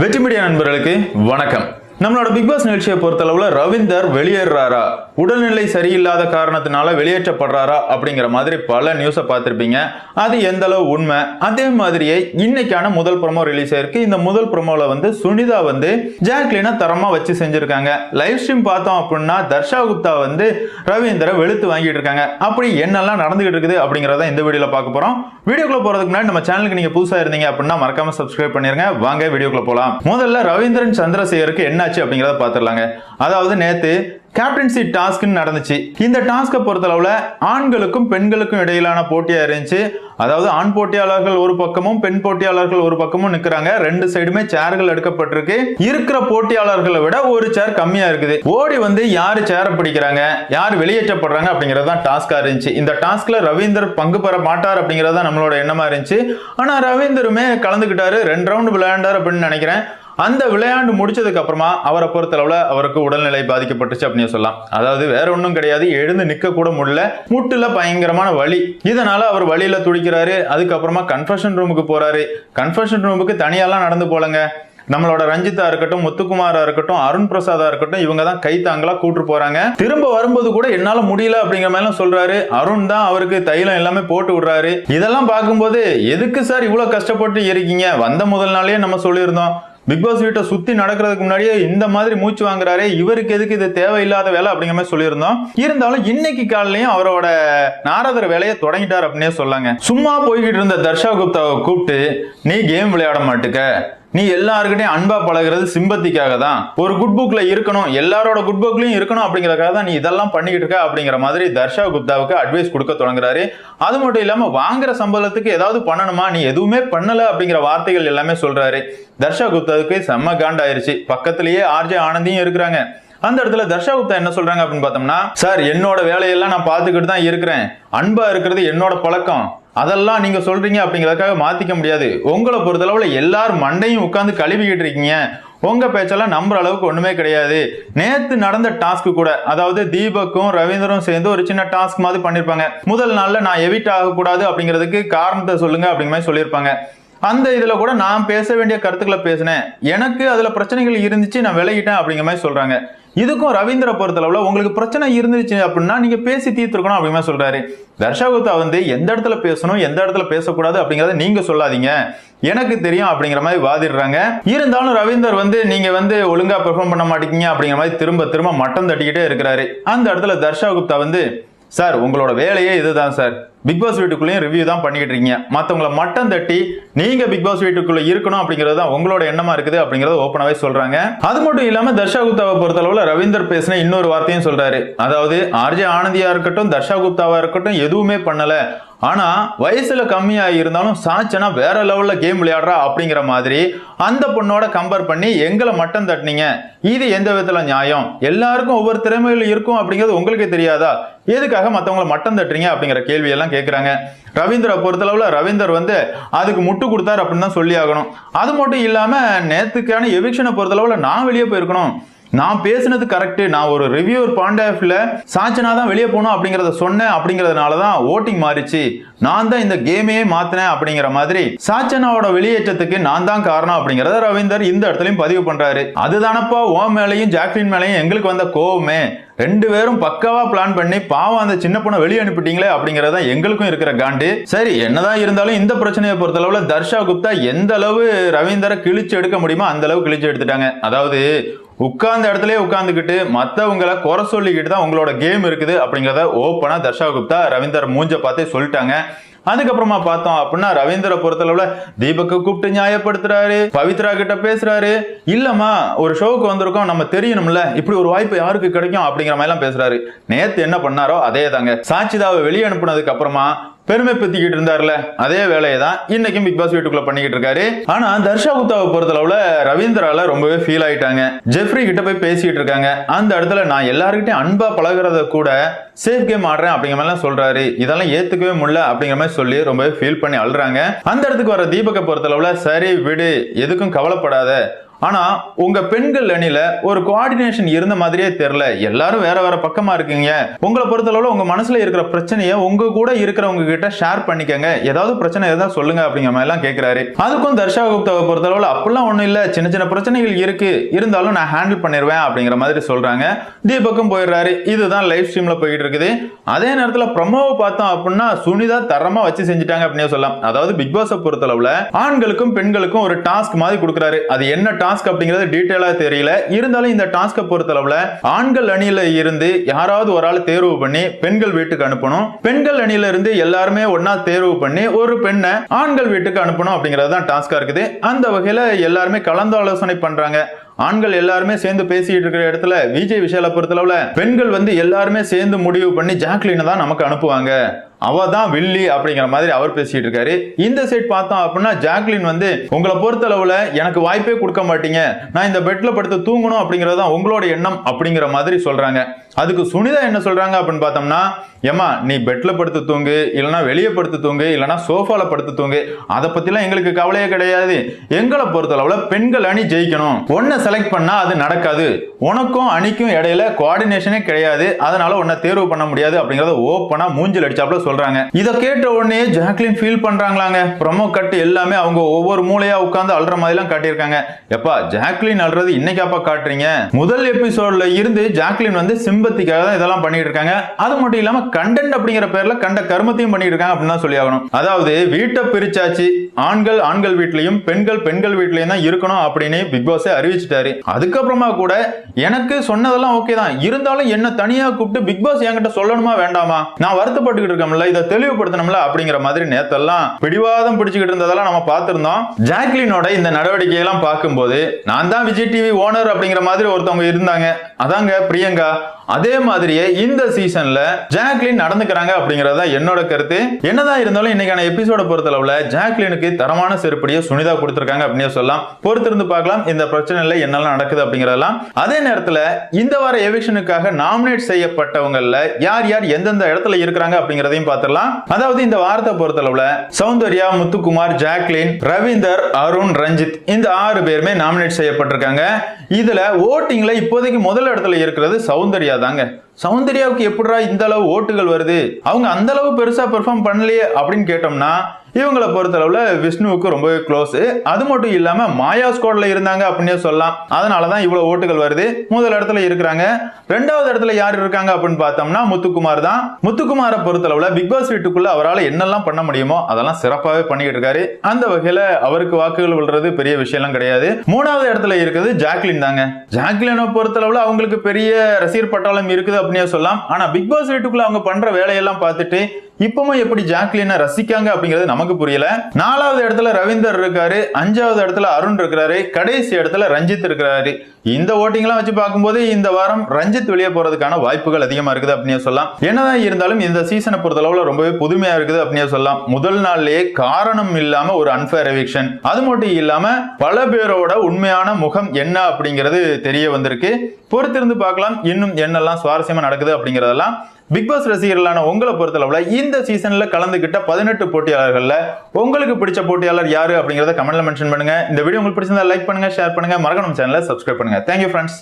வெற்றி மீடியா நண்பர்களுக்கு வணக்கம். நம்மளோட பிக் பாஸ் நிகழ்ச்சியை பொறுத்தளவுல ரவீந்தர் வெளியேறாரா உடல்நிலை சரியில்லாத காரணத்தினால வெளியேற்றப்படுறாரா? அப்படிங்கிற மாதிரி பல நியூஸை பார்த்துருப்பீங்க. அது எந்த அளவு உண்மை? அதே மாதிரியே இன்னைக்கான முதல் ப்ரொமோ ரிலீஸ் ஆயிருக்கு இந்த முதல் ப்ரொமோவில் வந்து சுனிதா வந்து ஜாக்லினா தரமா வச்சு செஞ்சிருக்காங்க. லைவ் ஸ்ட்ரீம் பார்த்தோம் அப்படின்னா தர்ஷா குப்தா வந்து ரவீந்தரை வெளுத்து வாங்கிட்டு இருக்காங்க. அப்படி என்னெல்லாம் நடந்துகிட்டு இருக்குது அப்படிங்கிறத இந்த வீடியோல பார்க்க போறோம். வீடியோக்குள்ள போறதுக்கு முன்னாடி நம்ம சேனலுக்கு நீங்க புதுசா இருந்தீங்க அப்படின்னா மறக்காம சப்ஸ்கிரைப் பண்ணிருங்க. வாங்க வீடியோக்குள்ள போகலாம் முதல்ல ரவீந்திரன் சந்திரசேகருக்கு என்ன என்னாச்சு அப்படிங்கிறத பார்த்துடலாங்க. அதாவது நேற்று கேப்டன்சி டாஸ்க்னு நடந்துச்சு. இந்த டாஸ்கை பொறுத்தளவில் ஆண்களுக்கும் பெண்களுக்கும் இடையிலான போட்டியாக இருந்துச்சு. அதாவது ஆண் போட்டியாளர்கள் ஒரு பக்கமும் பெண் போட்டியாளர்கள் ஒரு பக்கமும் நிற்கிறாங்க ரெண்டு சைடுமே சேர்கள் எடுக்கப்பட்டிருக்கு. இருக்கிற போட்டியாளர்களை விட ஒரு சேர் கம்மியாக இருக்குது. ஓடி வந்து யார் சேரை பிடிக்கிறாங்க? யார் வெளியேற்றப்படுறாங்க அப்படிங்கிறது தான் டாஸ்க்காக இருந்துச்சு. இந்த டாஸ்கில் ரவீந்தர் பங்கு பெற மாட்டார் அப்படிங்கிறது தான் நம்மளோட எண்ணமாக இருந்துச்சு. ஆனால் ரவீந்தருமே கலந்துக்கிட்டாரு. ரெண்டு ரவுண்டு விளையாண்டார் அப்படின்னு நினைக்கிறேன். அந்த விளையாண்டு முடிச்சதுக்கு அப்புறமா அவரை பொறுத்தளவுல அவருக்கு உடல்நிலை பாதிக்கப்பட்டுச்சு அப்படின்னு சொல்லலாம். அதாவது வேற ஒன்றும் கிடையாது. எழுந்து நிக்க கூட முடியல. முட்டுல பயங்கரமான வலி. இதனால அவர் வழியில துடிக்கிறாரு. அதுக்கப்புறமா கன்ஃபெஷன் ரூமுக்கு போறாரு. கன்ஃபெஷன் ரூமுக்கு தனியாலாம் நடந்து போலங்க. நம்மளோட ரஞ்சிதா இருக்கட்டும் முத்துக்குமாரா இருக்கட்டும் அருண் பிரசாதா இருக்கட்டும் இவங்க தான் கை தாங்களா கூட்டு போறாங்க. திரும்ப வரும்போது கூட என்னால முடியல அப்படிங்கிற மாதிரி சொல்றாரு. அருண் தான் அவருக்கு தைலம் எல்லாமே போட்டு விடுறாரு. இதெல்லாம் பார்க்கும்போது எதுக்கு சார் இவ்வளவு கஷ்டப்பட்டு இருக்கீங்க வந்த முதல் நாளே நம்ம சொல்லியிருந்தோம். பிக் பாஸ் வீட்டை சுத்தி நடக்கிறதுக்கு முன்னாடியே இந்த மாதிரி மூச்சு வாங்குறாரு இவருக்கு எதுக்கு இது தேவையில்லாத வேலை அப்படிங்கிற மாதிரி சொல்லியிருந்தோம். இருந்தாலும் இன்னைக்கு காலையும் அவரோட நாரதர் வேலையை தொடங்கிட்டார் அப்படின்னே சொல்லாங்க. சும்மா போய்கிட்டு இருந்த தர்ஷா குப்தாவை கூப்பிட்டு நீ கேம் விளையாட மாட்டுக்க. நீ எல்லாருக்கிட்டையும் அன்பா பழகுறது சிம்பத்திக்காக தான் ஒரு குட் புக்ல இருக்கணும் எல்லாரோட குட் புக்லயும் இருக்கணும் அப்படிங்கறதுக்காக தான் நீ இதெல்லாம் பண்ணிக்கிட்டு இருக்க அப்படிங்கிற மாதிரி தர்ஷா குப்தாவுக்கு அட்வைஸ் கொடுக்க தொடங்குறாரு. அது மட்டும் இல்லாம வாங்குற சம்பளத்துக்கு ஏதாவது பண்ணணுமா? நீ எதுவுமே பண்ணல அப்படிங்கிற வார்த்தைகள் எல்லாமே சொல்றாரு. தர்ஷா குப்தாவுக்கு செம்ம காண்டாயிருச்சு. பக்கத்திலேயே ஆர்ஜே ஆனந்தியும் இருக்கிறாங்க. அந்த இடத்துல தர்ஷா குப்தா என்ன சொல்றாங்க அப்படின்னு பார்த்தோம்னா சார் என்னோட வேலையெல்லாம் நான் பார்த்துக்கிட்டு தான் இருக்கிறேன். அன்பா இருக்கிறது என்னோட பழக்கம். அதெல்லாம் நீங்க சொல்றீங்க அப்படிங்கிறதுக்காக மாத்திக்க முடியாது. உங்களை பொறுத்தளவுல எல்லாரும் மண்டையும் உட்காந்து கழுவிக்கிட்டு இருக்கீங்க. உங்க பேச்செல்லாம் நம்புற அளவுக்கு ஒண்ணுமே கிடையாது. நேத்து நடந்த டாஸ்க் கூட அதாவது தீபக்கும் ரவீந்தரும் சேர்ந்து ஒரு சின்ன டாஸ்க் மாதிரி பண்ணிருப்பாங்க. முதல் நாள்ல நான் எவிட் ஆகக்கூடாது அப்படிங்கிறதுக்கு காரணத்தை சொல்லுங்க அப்படிங்கிற மாதிரி சொல்லியிருப்பாங்க. அந்த இதுல கூட நான் பேச வேண்டிய கருத்துக்களை பேசினேன். எனக்கு அதுல பிரச்சனைகள் இருந்துச்சு நான் விலகிட்டேன் அப்படிங்கிற மாதிரி சொல்றாங்க. இதுக்கும் ரவீந்திர பொறுத்தளவில் உங்களுக்கு பிரச்சனை இருந்துச்சு அப்படின்னா நீங்கள் பேசி தீர்த்துருக்கணும் அப்படிமா சொல்கிறாரு தர்ஷா குப்தா வந்து எந்த இடத்துல பேசணும் எந்த இடத்துல பேசக்கூடாது அப்படிங்கிறத நீங்கள் சொல்லாதீங்க. எனக்கு தெரியும் அப்படிங்கிற மாதிரி வாதிடுறாங்க. இருந்தாலும் ரவீந்தர் வந்து நீங்க வந்து ஒழுங்கா பெர்ஃபார்ம் பண்ண மாட்டேங்க அப்படிங்கிற மாதிரி திரும்ப திரும்ப மட்டம் தட்டிக்கிட்டே இருக்கிறாரு. அந்த இடத்துல தர்ஷா குப்தா வந்து சார் உங்களோட வேலையே இதுதான் சார். பிக் பாஸ் வீட்டுக்குள்ளேயும் ரிவ்யூ தான் பண்ணிக்கிட்டு இருக்கீங்க. மற்றவங்களை மட்டம் தட்டி நீங்க பிக் பாஸ் வீட்டுக்குள்ள இருக்கணும் அப்படிங்கிறது தான் உங்களோட எண்ணமா இருக்குது அப்படிங்கறத ஓப்பனாவே சொல்றாங்க. அது மட்டும் இல்லாம தர்ஷா குப்தாவை பொறுத்தளவுல ரவீந்தர் பேசின இன்னொரு வார்த்தையும் சொல்றாரு. அதாவது ஆர்ஜே ஆனந்தியா இருக்கட்டும் தர்ஷா குப்தாவா இருக்கட்டும் எதுவுமே பண்ணல. ஆனால் வயசில் கம்மியாக இருந்தாலும் சாச்சனா வேற லெவலில் கேம் விளையாடுறா அப்படிங்கிற மாதிரி அந்த பொண்ணோட கம்பேர் பண்ணி எங்களை மட்டம் தட்டினீங்க. இது எந்த விதத்தில் நியாயம்? எல்லாருக்கும் ஒவ்வொரு திறமையில் இருக்கும் அப்படிங்கிறது உங்களுக்கே தெரியாதா? எதுக்காக மற்றவங்களை மட்டம் தட்டுறீங்க அப்படிங்கிற கேள்வியெல்லாம் கேட்குறாங்க ரவீந்திரை பொறுத்தளவில் ரவீந்தர் வந்து அதுக்கு முட்டு கொடுத்தார் அப்படின்னு தான் சொல்லி ஆகணும். அது மட்டும் இல்லாமல் நேற்றுக்கான எவிக்ஷனை பொறுத்தளவில் நான் வெளியே போயிருக்கணும். நான் பேசுனது கரெக்டு நான் ஒரு ரிவ்யூர் பாயிண்ட் சாச்சனா தான் வெளியே போகணும் அப்படிங்கிறத சொன்னேன் அப்படிங்கிறதுனால தான் ஓட்டிங் மாறிச்சு. நான் தான் இந்த கேமையே மாத்தினேன் அப்படிங்கிற மாதிரி சாச்சனாவோட வெளியேற்றத்துக்கு நான் தான் காரணம் அப்படிங்கிறத ரவீந்தர் இந்த இடத்துலையும் பதிவு பண்றாரு. அதுதானப்பா ஓ மேலையும் ஜாக்லின் மேலையும் எங்களுக்கு வந்த கோவமே. ரெண்டு பேரும் பக்காவா பிளான் பண்ணி பாவம் அந்த சின்ன பொண்ணை வெளியே அனுப்பிட்டீங்களே அப்படிங்கறத எங்களுக்கும் இருக்கிற காண்டு. சரி என்னதான் இருந்தாலும் இந்த பிரச்சனையை பொறுத்தளவுல தர்ஷா குப்தா எந்த அளவு ரவீந்தரை கிழிச்சு எடுக்க முடியுமோ அந்த அளவு கிழிச்சு எடுத்துட்டாங்க. அதாவது உட்கார்ந்த இடத்துல உட்காந்துக்கிட்டு மற்றவங்களை குறை சொல்லிக்கிட்டு தான் உங்களோட கேம் இருக்குது அப்படிங்கிறத ஓப்பனாக தர்ஷா குப்தா ரவீந்தர் மூஞ்ச பார்த்தே சொல்லிட்டாங்க. அதுக்கப்புறமா பார்த்தோம் அப்படின்னா ரவீந்திர பொறுத்தளவுல தீபக்கு கூப்பிட்டு நியாயப்படுத்துறாரு பவித்ரா கிட்ட பேசுறாரு. இல்லம்மா ஒரு ஷோவுக்கு வந்திருக்கோம் நம்ம தெரியணும்ல இப்படி ஒரு வாய்ப்பு யாருக்கு கிடைக்கும் அப்படிங்கிற மாதிரி எல்லாம் பேசுறாரு. நேத்து என்ன பண்ணாரோ அதே தாங்க சாட்சிதாவை வெளியே அனுப்புனதுக்கு அப்புறமா பெருமை பத்திக்கிட்டு இருந்தார்ல? அதே வேலையை தான் இன்னைக்கும் பிக் பாஸ் வீட்டுக்குள்ள பண்ணிக்கிட்டு இருக்காரு. ஆனா தர்ஷா குப்தாவை பொறுத்தளவுல ரவீந்திரால ரொம்பவே ஃபீல் ஆயிட்டாங்க. ஜெஃப்ரி கிட்ட போய் பேசிட்டு இருக்காங்க. அந்த இடத்துல நான் எல்லாருக்கிட்டையும் அன்பா பழகுறத கூட சேஃப் கேம் ஆடுறேன் அப்படிங்கிற மாதிரிலாம் சொல்றாரு. இதெல்லாம் ஏத்துக்கவே முடியல அப்படிங்கிற மாதிரி சொல்லி ரொம்பவே ஃபீல் பண்ணி அழுறாங்க. அந்த இடத்துக்கு வர தீபக்கை பொறுத்தளவுல சரி விடு எதுக்கும் கவலைப்படாத. ஆனால் உங்கள் பெண்கள் அணியில் ஒரு கோஆர்டினேஷன் இருந்த மாதிரியே தெரில எல்லாரும் வேற வேற பக்கமாக இருக்கீங்க. உங்களை பொறுத்தளவில் உங்கள் மனசில் இருக்கிற பிரச்சனையை உங்கள் கூட இருக்கிறவங்க கிட்ட ஷேர் பண்ணிக்கங்க. ஏதாவது பிரச்சனை இருந்தால் சொல்லுங்க அப்படிங்கிற மாதிரிலாம் கேட்குறாரு அதுக்கும் தர்ஷா குப்தாவை பொறுத்தளவில் அப்படிலாம் ஒன்றும் இல்லை. சின்ன சின்ன பிரச்சனைகள் இருக்கு. இருந்தாலும் நான் ஹேண்டில் பண்ணிடுவேன் அப்படிங்கிற மாதிரி சொல்கிறாங்க தீபக்கும் போயிடுறாரு. இதுதான் லைவ் ஸ்ட்ரீமில் போயிட்டு இருக்குது. அதே நேரத்தில் ப்ரமோவை பார்த்தோம் அப்படின்னா சுனிதா தரமாக வச்சு செஞ்சுட்டாங்க அப்படின்னு சொல்லலாம். அதாவது பிக் பாஸை பொறுத்தளவில் ஆண்களுக்கும் பெண்களுக்கும் ஒரு டாஸ்க் மாதிரி கொடுக்குறாரு. அது என்ன டாஸ்க் அப்படிங்கிறது டீட்டெயிலாக தெரியல. இருந்தாலும் இந்த டாஸ்கை பொறுத்தளவுல ஆண்கள் அணியில இருந்து யாராவது ஒரு ஆள் தேர்வு பண்ணி பெண்கள் வீட்டுக்கு அனுப்பணும். பெண்கள் அணியில இருந்து எல்லாருமே ஒன்னா தேர்வு பண்ணி ஒரு பெண்ணை ஆண்கள் வீட்டுக்கு அனுப்பணும் அப்படிங்கிறது தான் டாஸ்கா இருக்குது. அந்த வகையில எல்லாருமே கலந்து ஆலோசனை பண்றாங்க. ஆண்கள் எல்லாருமே சேர்ந்து பேசிட்டு இருக்கிற இடத்துல விஜய் விஷால பொறுத்தளவுல பெண்கள் வந்து எல்லாருமே சேர்ந்து முடிவு பண்ணி ஜாக்லினை தான் நமக்கு அனுப்புவாங்க. அவ தான் வில்லி அப்படிங்கிற மாதிரி அவர் பேசிட்டு இருக்காரு. இந்த சைட் பார்த்தோம் அப்படின்னா ஜாக்லின் வந்து உங்களை பொறுத்தளவுல எனக்கு வாய்ப்பே கொடுக்க மாட்டீங்க. நான் இந்த பெட்ல படுத்து தூங்கணும் அப்படிங்கிறது தான் உங்களோட எண்ணம் அப்படிங்கிற மாதிரி சொல்றாங்க. அதுக்கு சுனிதா என்ன சொல்றாங்க அப்படின்னு பார்த்தோம்னா ஏமா நீ பெட்ல படுத்து தூங்கு இல்லைன்னா வெளியே படுத்து தூங்கு இல்லைன்னா சோஃபால படுத்து தூங்கு. அதை பத்திலாம் எங்களுக்கு கவலையே கிடையாது. எங்களை பொறுத்தளவுல பெண்கள் அணி ஜெயிக்கணும். ஒன்ன செலக்ட் பண்ணா அது நடக்காது. உனக்கும் அணிக்கும் இடையில கோஆர்டினேஷனே கிடையாது. அதனால உன்னை தேர்வு பண்ண முடியாது அப்படிங்கறத ஓப்பனா மூஞ்சில் அடிச்சாப்ல சொல்றாங்க. இதை கேட்ட உடனே ஜாக்லின் ஃபீல் பண்றாங்களாங்க. ப்ரொமோ கட்டு எல்லாமே அவங்க ஒவ்வொரு மூலையா உட்கார்ந்து அழுற மாதிரி எல்லாம் காட்டியிருக்காங்க. எப்பா ஜாக்லின் அழுறது இன்னைக்காப்பா காட்டுறீங்க? முதல் எபிசோட்ல இருந்து ஜாக்லின் வந்து சிம்பத்திக்காக தான் இதெல்லாம் பண்ணிட்டு இருக்காங்க. அது மட்டும் இல்லாம கண்டென்ட் அப்படிங்கிற பேர்ல கண்ட கருமத்தையும் பண்ணிட்டு இருக்காங்க அப்படின்னு தான் சொல்லி ஆகணும். அதாவது வீட்டை பிரிச்சாச்சு. ஆண்கள் ஆண்கள் வீட்லயும் பெண்கள் பெண்கள் வீட்லயும் தான் இருக்கணும் அப்படின்னு பிக் பாஸே அறிவிச்சிட்டாரு. அதுக்கப்புறமா கூட எனக்கு சொன்னதெல்லாம் ஓகே தான். இருந்தாலும் என்ன தனியா கூப்பிட்டு பிக் பாஸ் என்கிட்ட சொல்லணுமா வேண்டாமா? நான் வருத்தப்பட்டுக்கிட்டு இருக்கோம்ல இதை தெளிவுபடுத்தணும்ல அப்படிங்கிற மாதிரி நேத்தெல்லாம் பிடிவாதம் பிடிச்சுக்கிட்டு இருந்ததெல்லாம் நம்ம பார்த்திருந்தோம். ஜாக்லினோட இந்த நடவடிக்கை எல்லாம் பார்க்கும்போது நான் தான் விஜய் டிவி ஓனர் அப்படிங்கிற மாதிரி ஒருத்தவங்க இருந்தாங்க. அதாங்க பிரியங்கா. அதே மாதிரியே இந்த சீசன்ல ஜாக்லின் நடந்துக்கிறாங்க அப்படிங்கறத தான் என்னோட கருத்து. என்னதான் இருந்தாலும் இன்னைக்கான எபிசோட பொறுத்தளவுல ஜாக்லினுக்கு தரமான செருப்படியை சுனிதா கொடுத்திருக்காங்க அப்படின்னு சொல்லலாம். பொறுத்திருந்து பார்க்கலாம் இந்த பிரச்சனைல என்னெல்லாம் நடக்குது அப்படிங்கறதெல்லாம். அதே நேரத்துல இந்த வார எவிக்ஷனுக்காக நாமினேட் செய்யப்பட்டவங்கல்ல யார் யார் எந்தெந்த இடத்துல இருக்கிறாங்க அப்படிங்கறதையும் பார்த்துடலாம் அதாவது இந்த வாரத்தை பொறுத்தளவுல சௌந்தர்யா முத்துக்குமார் ஜாக்லின் ரவீந்தர் அருண் ரஞ்சித் இந்த ஆறு பேருமே நாமினேட் செய்யப்பட்டிருக்காங்க. இதில் ஓட்டிங்கில் இப்போதைக்கு முதல் இடத்துல இருக்கிறது சௌந்தர்யா தாங்க. சௌந்தர்யாவுக்கு எப்படிடா இந்த அளவு ஓட்டுகள் வருது? அவங்க அந்த அளவு பெருசாக பெர்ஃபார்ம் பண்ணலையே அப்படின்னு கேட்டோம்னா இவங்களை பொறுத்தளவுல விஷ்ணுவுக்கு ரொம்பவே க்ளோஸ் அது மட்டும் இல்லாம மாயா ஸ்குவாட்ல இருந்தாங்க அப்படின்னே சொல்லலாம். அதனாலதான் இவ்வளவு ஓட்டுகள் வருது. முதல் இடத்துல இருக்கிறாங்க. ரெண்டாவது இடத்துல யார் இருக்காங்க அப்படின்னு பார்த்தோம்னா முத்துக்குமார் தான். முத்துக்குமாரை பொறுத்தளவுல பிக் பாஸ் வீட்டுக்குள்ள அவரால் என்னெல்லாம் பண்ண முடியுமோ அதெல்லாம் சிறப்பாகவே பண்ணிக்கிட்டு இருக்காரு. அந்த வகையில அவருக்கு வாக்குகள் விழுறது பெரிய விஷயம்லாம் கிடையாது. மூணாவது இடத்துல இருக்கிறது ஜாக்லின் தாங்க ஜாக்லினை பொறுத்தளவுல அவங்களுக்கு பெரிய ரசிகர் பட்டாளம் இருக்குது அப்படின்னே சொல்லலாம். ஆனா பிக் பாஸ் வீட்டுக்குள்ள அவங்க பண்ற வேலையெல்லாம் பார்த்துட்டு இப்பவும் எப்படி ஜாக்லினை ரசிக்காங்க அப்படிங்கிறது நமக்கு புரியல. நாலாவது இடத்துல ரவீந்தர் இருக்காரு. அஞ்சாவது இடத்துல அருண் இருக்கிறாரு. கடைசி இடத்துல ரஞ்சித் இருக்கிறாரு. இந்த ஓட்டிங்லாம் வச்சு பார்க்கும்போது இந்த வாரம் ரஞ்சித் வெளியே போறதுக்கான வாய்ப்புகள் அதிகமா இருக்குது அப்படின்னு சொல்லலாம். என்னதான் இருந்தாலும் இந்த சீசனை பொறுத்தளவுல ரொம்பவே புதுமையா இருக்குது அப்படின்னு சொல்லலாம். முதல் நாள்லயே காரணம் இல்லாம ஒரு அன்ஃபேர் எவிக்ஷன் அது மட்டும் இல்லாம பல பேரோட உண்மையான முகம் என்ன அப்படிங்கிறது தெரிய வந்திருக்கு. பொறுத்திருந்து பார்க்கலாம். இன்னும் என்னெல்லாம் சுவாரஸ்யமா நடக்குது அப்படிங்கறதெல்லாம் பிக் பாஸ் ரசிகர்களான உங்களை பொறுத்தளவில் இந்த சீசன்ல கலந்துகிட்ட பதினெட்டு போட்டியாளர்கள்ல உங்களுக்கு பிடிச்ச போட்டியாளர் யாரு அப்படிங்கறத கமெண்ட்ல மென்ஷன் பண்ணுங்க. இந்த வீடியோ உங்களுக்கு பிடிச்சிருந்தா லைக் பண்ணுங்க ஷேர் பண்ணுங்க. மறக்கணும் சேனலை சப்ஸ்கிரைப் பண்ணுங்க. Thank you friends